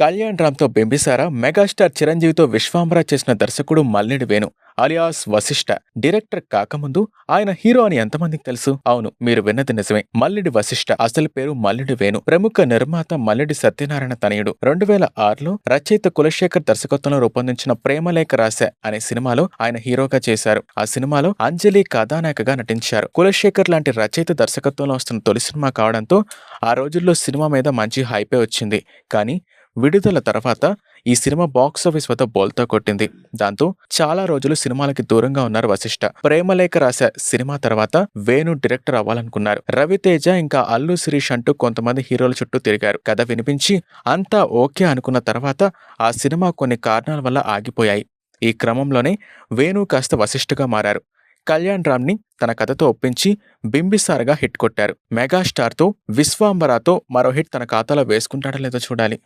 కళ్యాణ్ రామ్తో బింబిసారా మెగాస్టార్ చిరంజీవితో విశ్వాంబర చేసిన దర్శకుడు మల్లిడి వేణు అలియాస్ వశిష్ఠ డైరెక్టర్ కాకముందు ఆయన హీరో అని ఎంతమందికి తెలుసు? అవును మీరు విన్నది నిజమే. మల్లిడి వశిష్ఠ అసలు పేరు మల్లిడి వేణు. ప్రముఖ నిర్మాత మల్లిడి సత్యనారాయణ తనయుడు. రెండు వేల ఆరులో రచయిత కులశేఖర్ దర్శకత్వంలో రూపొందించిన ప్రేమలేఖ రాశ అనే సినిమాలో ఆయన హీరోగా చేశారు. ఆ సినిమాలో అంజలి కథానాయకగా నటించారు. కులశేఖర్ లాంటి రచయిత దర్శకత్వంలో వస్తున్న తొలి సినిమా కావడంతో ఆ రోజుల్లో సినిమా మీద మంచి హైపే వచ్చింది. కానీ విడుదల తర్వాత ఈ సినిమా బాక్స్ ఆఫీస్ వద్ద బోల్తా కొట్టింది. దాంతో చాలా రోజులు సినిమాలకి దూరంగా ఉన్నారు వశిష్ట. ప్రేమలేఖ రాసే సినిమా తర్వాత వేణు డైరెక్టర్ అవ్వాలనుకున్నారు. రవితేజ ఇంకా అల్లు శిరీష్ అంటూ కొంతమంది హీరోల చుట్టూ తిరిగారు. కథ వినిపించి అంతా ఓకే అనుకున్న తర్వాత ఆ సినిమా కొన్ని కారణాల వల్ల ఆగిపోయాయి. ఈ క్రమంలోనే వేణు కాస్త వశిష్ఠగా మారారు. కళ్యాణ్ రామ్ని తన కథతో ఒప్పించి బింబిసార్గా హిట్ కొట్టారు. మెగాస్టార్తో విశ్వాంబరాతో మరో హిట్ తన ఖాతాలో వేసుకుంటాడో లేదో చూడాలి.